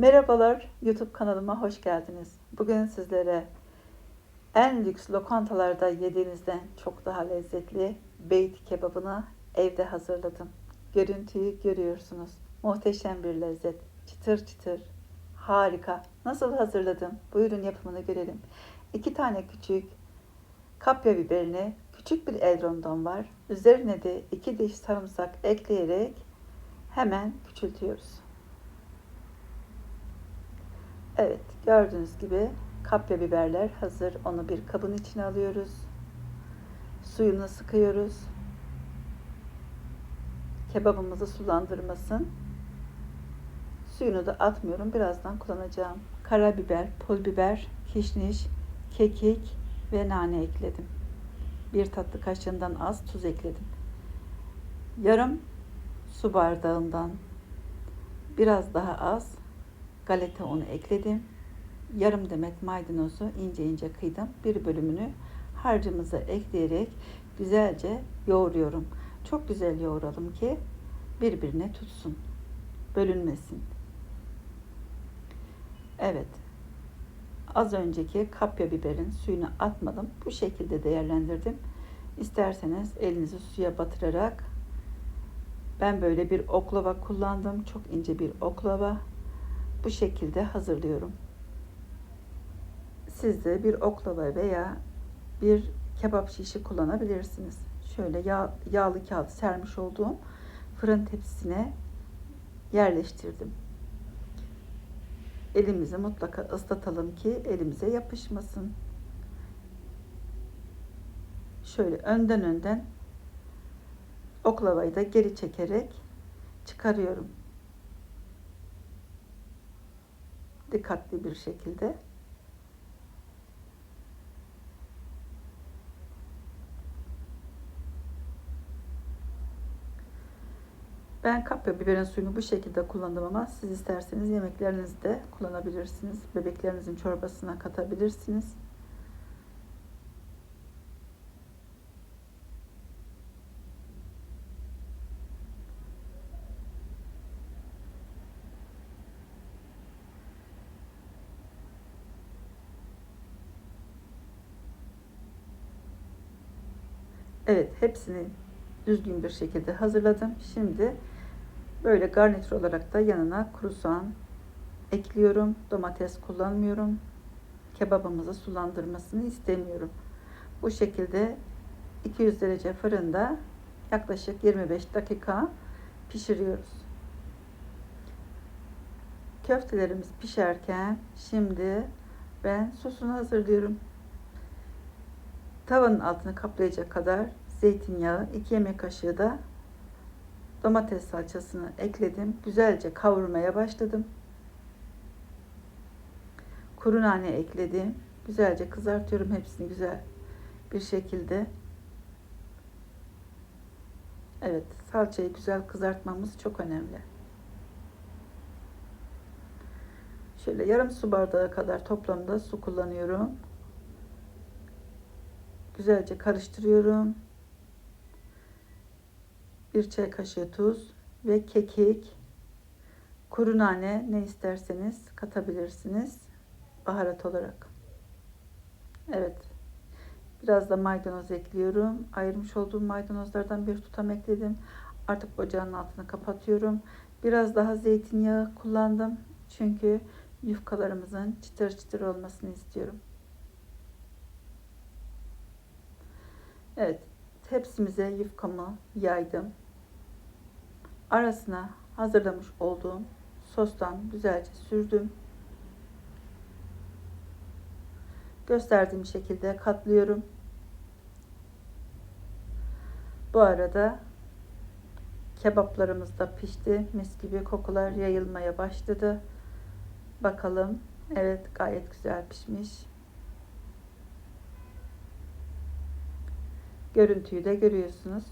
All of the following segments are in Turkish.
Merhabalar, YouTube kanalıma hoş geldiniz. Bugün sizlere en lüks lokantalarda yediğinizden çok daha lezzetli beyti kebabını evde hazırladım. Görüntüyü görüyorsunuz. Muhteşem bir lezzet. Çıtır çıtır. Harika. Nasıl hazırladım? Buyurun yapımını görelim. İki tane küçük kapya biberini küçük bir elrondan var. Üzerine de iki diş sarımsak ekleyerek hemen küçültüyoruz. Evet, gördüğünüz gibi kapya biberler hazır. Onu bir kabın içine alıyoruz. Suyunu sıkıyoruz. Kebabımızı sulandırmasın. Suyunu da atmıyorum. Birazdan kullanacağım. Karabiber, pul biber, kişniş, kekik ve nane ekledim. Bir tatlı kaşığından az tuz ekledim. Yarım su bardağından biraz daha az galeta unu ekledim. Yarım demet maydanozu ince ince kıydım. Bir bölümünü harcımıza ekleyerek güzelce yoğuruyorum. Çok güzel yoğuralım ki birbirine tutsun. Bölünmesin. Evet. Az önceki kapya biberin suyunu atmadım. Bu şekilde değerlendirdim. İsterseniz elinizi suya batırarak ben böyle bir oklava kullandım. Çok ince bir oklava bu şekilde hazırlıyorum. Siz de bir oklava veya bir kebap şişi kullanabilirsiniz. Şöyle yağ, yağlı kağıt sermiş olduğum fırın tepsisine yerleştirdim. Elimizi mutlaka ıslatalım ki elimize yapışmasın. Şöyle önden önden oklavayı da geri çekerek çıkarıyorum. Dikkatli bir şekilde Ben kapya biberin suyunu bu şekilde kullandım ama siz isterseniz yemeklerinizde kullanabilirsiniz. Bebeklerinizin çorbasına katabilirsiniz. Evet, hepsini düzgün bir şekilde hazırladım. Şimdi böyle garnitür olarak da yanına kuru soğan ekliyorum. Domates kullanmıyorum. Kebabımızı sulandırmasını istemiyorum. Bu şekilde 200 derece fırında yaklaşık 25 dakika pişiriyoruz. Köftelerimiz pişerken şimdi ben sosunu hazırlıyorum. Tavanın altını kaplayacak kadar zeytinyağı, 2 yemek kaşığı da domates salçasını ekledim. Güzelce kavurmaya başladım. Kuru nane ekledim. Güzelce kızartıyorum hepsini güzel bir şekilde. Evet, salçayı güzel kızartmamız çok önemli. Şöyle yarım su bardağı kadar toplamda su kullanıyorum. Güzelce karıştırıyorum. Bir çay kaşığı tuz ve kekik, kuru nane ne isterseniz katabilirsiniz baharat olarak. Evet. Biraz da maydanoz ekliyorum. Ayırmış olduğum maydanozlardan bir tutam ekledim. Artık ocağın altını kapatıyorum. Biraz daha zeytinyağı kullandım. Çünkü yufkalarımızın çıtır çıtır olmasını istiyorum. Evet, tepsimize yufkamı yaydım. Arasına hazırlamış olduğum sostan güzelce sürdüm. Gösterdiğim şekilde katlıyorum. Bu arada kebaplarımız da pişti. Mis gibi kokular yayılmaya başladı. Bakalım. Evet gayet güzel pişmiş. Görüntüyü de görüyorsunuz.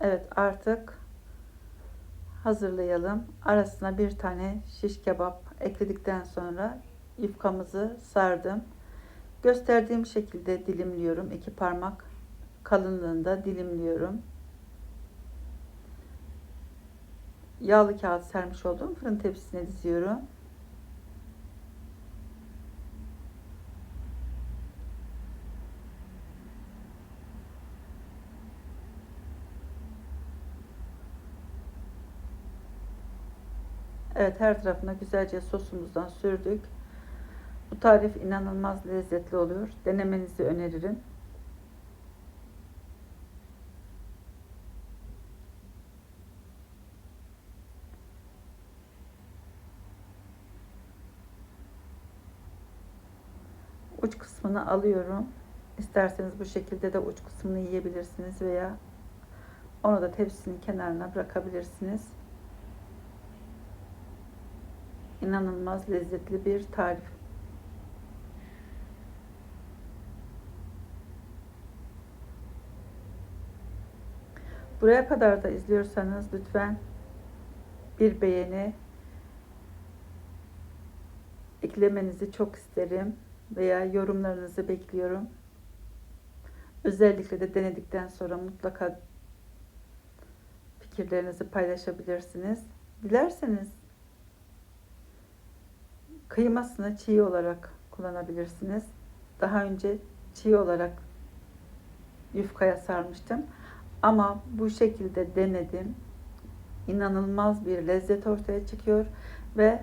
Evet artık hazırlayalım. Arasına bir tane şiş kebap ekledikten sonra yufkamızı sardım. Gösterdiğim şekilde dilimliyorum. İki parmak kalınlığında dilimliyorum. yağlı kağıt sermiş olduğum fırın tepsisine diziyorum. Evet her tarafına güzelce sosumuzdan sürdük. Bu tarif inanılmaz lezzetli oluyor. Denemenizi öneririm. Uç kısmını alıyorum. İsterseniz bu şekilde de uç kısmını yiyebilirsiniz veya onu da tepsinin kenarına bırakabilirsiniz. İnanılmaz lezzetli bir tarif. Buraya kadar da izliyorsanız lütfen bir beğeni eklemenizi çok isterim veya yorumlarınızı bekliyorum. Özellikle de denedikten sonra mutlaka fikirlerinizi paylaşabilirsiniz. Dilerseniz kıymasını çiğ olarak kullanabilirsiniz. Daha önce çiğ olarak yufkaya sarmıştım. Ama bu şekilde denedim. İnanılmaz bir lezzet ortaya çıkıyor ve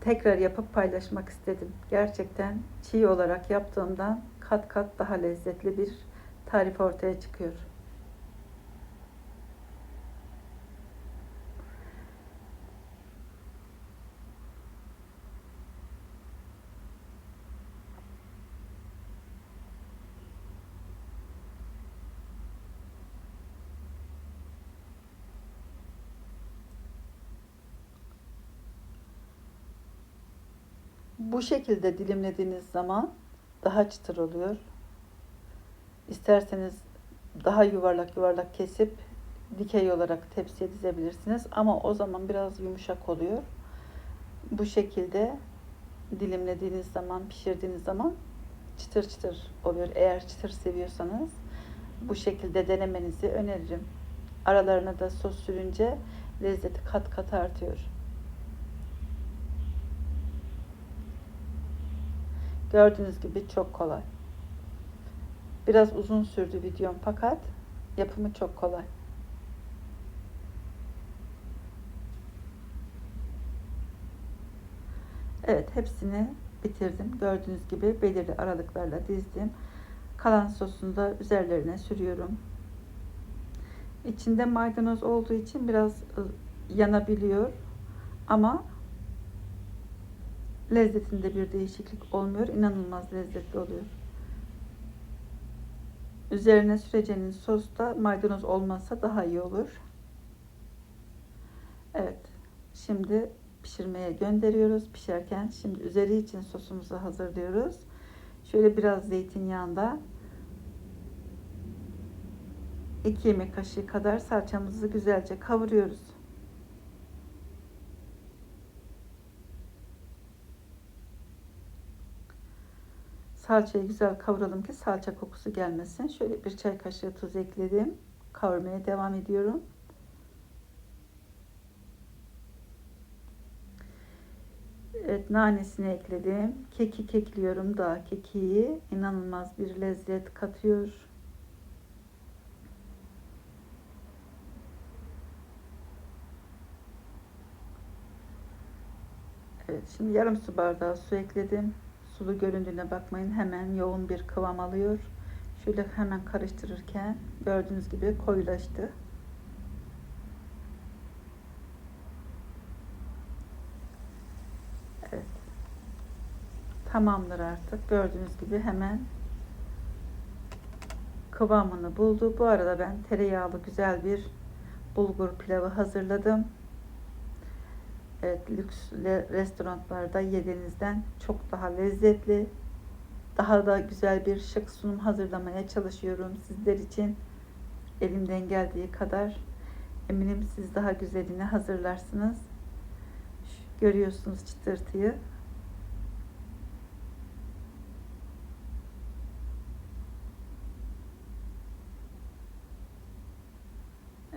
tekrar yapıp paylaşmak istedim. Gerçekten çiğ olarak yaptığımdan kat kat daha lezzetli bir tarif ortaya çıkıyor. Bu şekilde dilimlediğiniz zaman daha çıtır oluyor. İsterseniz daha yuvarlak yuvarlak kesip dikey olarak tepsiye dizebilirsiniz. Ama o zaman biraz yumuşak oluyor. Bu şekilde dilimlediğiniz zaman, pişirdiğiniz zaman çıtır çıtır oluyor. Eğer çıtır seviyorsanız bu şekilde denemenizi öneririm. Aralarına da sos sürünce lezzeti kat kat artıyor. Gördüğünüz gibi çok kolay. Biraz uzun sürdü videom fakat yapımı çok kolay. Evet hepsini bitirdim. Gördüğünüz gibi belirli aralıklarla dizdim. Kalan sosunu da üzerlerine sürüyorum. İçinde maydanoz olduğu için biraz ıı, yanabiliyor. Ama lezzetinde bir değişiklik olmuyor. İnanılmaz lezzetli oluyor. Üzerine süreceğiniz sos da maydanoz olmazsa daha iyi olur. Evet. Şimdi pişirmeye gönderiyoruz. Pişerken şimdi üzeri için sosumuzu hazırlıyoruz. Şöyle biraz zeytinyağında 2 yemek kaşığı kadar salçamızı güzelce kavuruyoruz. Salçayı güzel kavuralım ki salça kokusu gelmesin. Şöyle bir çay kaşığı tuz ekledim. Kavurmaya devam ediyorum. Evet nanesini ekledim. Kekik ekliyorum daha kekiği. inanılmaz bir lezzet katıyor. Evet şimdi yarım su bardağı su ekledim sulu göründüğüne bakmayın. Hemen yoğun bir kıvam alıyor. Şöyle hemen karıştırırken gördüğünüz gibi koyulaştı. Evet. Tamamdır artık. Gördüğünüz gibi hemen kıvamını buldu. Bu arada ben tereyağlı güzel bir bulgur pilavı hazırladım. Evet, lüks restoranlarda yediğinizden çok daha lezzetli, daha da güzel bir şık sunum hazırlamaya çalışıyorum sizler için. Elimden geldiği kadar eminim siz daha güzelini hazırlarsınız. Görüyorsunuz çıtırtıyı.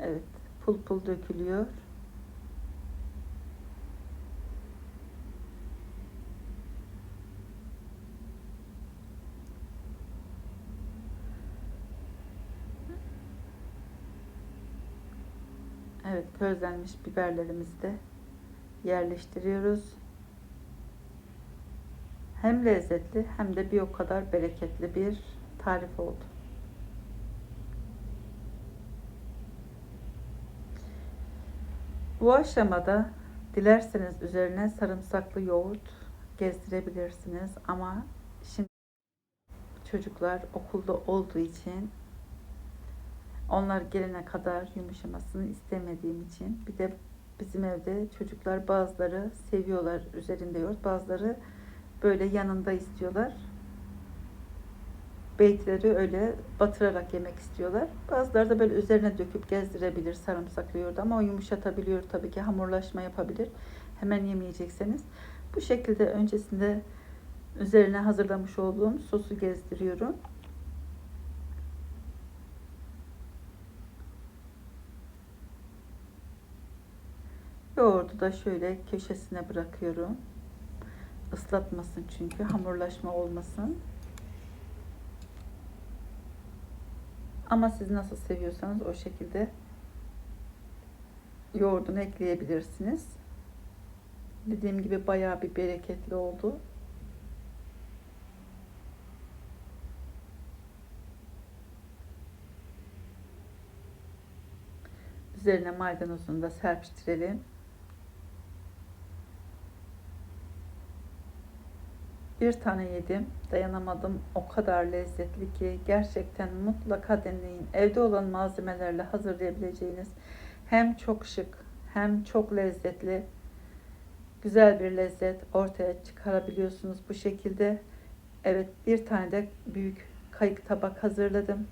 Evet, pul pul dökülüyor. Evet, közlenmiş biberlerimizi de yerleştiriyoruz. Hem lezzetli hem de bir o kadar bereketli bir tarif oldu. Bu aşamada dilerseniz üzerine sarımsaklı yoğurt gezdirebilirsiniz ama şimdi çocuklar okulda olduğu için onlar gelene kadar yumuşamasını istemediğim için bir de bizim evde çocuklar bazıları seviyorlar üzerinde yoğurt bazıları böyle yanında istiyorlar. Beytleri öyle batırarak yemek istiyorlar. Bazıları da böyle üzerine döküp gezdirebilir sarımsaklı yoğurdu ama o yumuşatabiliyor tabii ki hamurlaşma yapabilir. Hemen yemeyecekseniz. Bu şekilde öncesinde üzerine hazırlamış olduğum sosu gezdiriyorum. Yoğurdu da şöyle köşesine bırakıyorum. Islatmasın çünkü hamurlaşma olmasın. Ama siz nasıl seviyorsanız o şekilde yoğurdunu ekleyebilirsiniz. Dediğim gibi bayağı bir bereketli oldu. Üzerine maydanozunu da serpiştirelim. Bir tane yedim, dayanamadım. O kadar lezzetli ki gerçekten mutlaka deneyin. Evde olan malzemelerle hazırlayabileceğiniz hem çok şık hem çok lezzetli güzel bir lezzet ortaya çıkarabiliyorsunuz bu şekilde. Evet, bir tane de büyük kayık tabak hazırladım.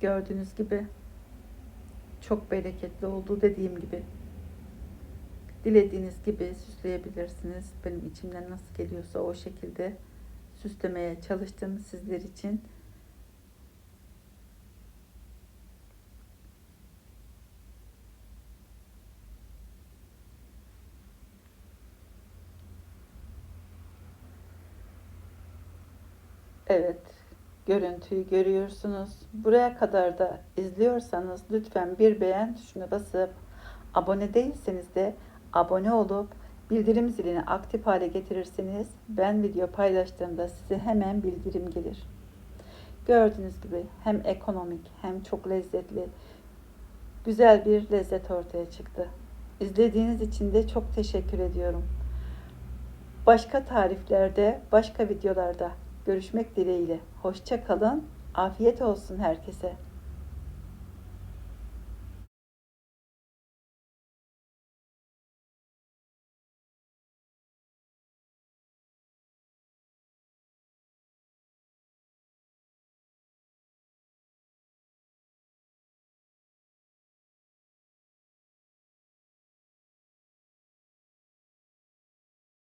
Gördüğünüz gibi çok bereketli oldu dediğim gibi. Dilediğiniz gibi süsleyebilirsiniz. Benim içimden nasıl geliyorsa o şekilde süslemeye çalıştım sizler için. Evet, görüntüyü görüyorsunuz. Buraya kadar da izliyorsanız lütfen bir beğen tuşuna basıp abone değilseniz de abone olup bildirim zilini aktif hale getirirseniz ben video paylaştığımda size hemen bildirim gelir. Gördüğünüz gibi hem ekonomik hem çok lezzetli güzel bir lezzet ortaya çıktı. İzlediğiniz için de çok teşekkür ediyorum. Başka tariflerde, başka videolarda görüşmek dileğiyle. Hoşça kalın. Afiyet olsun herkese.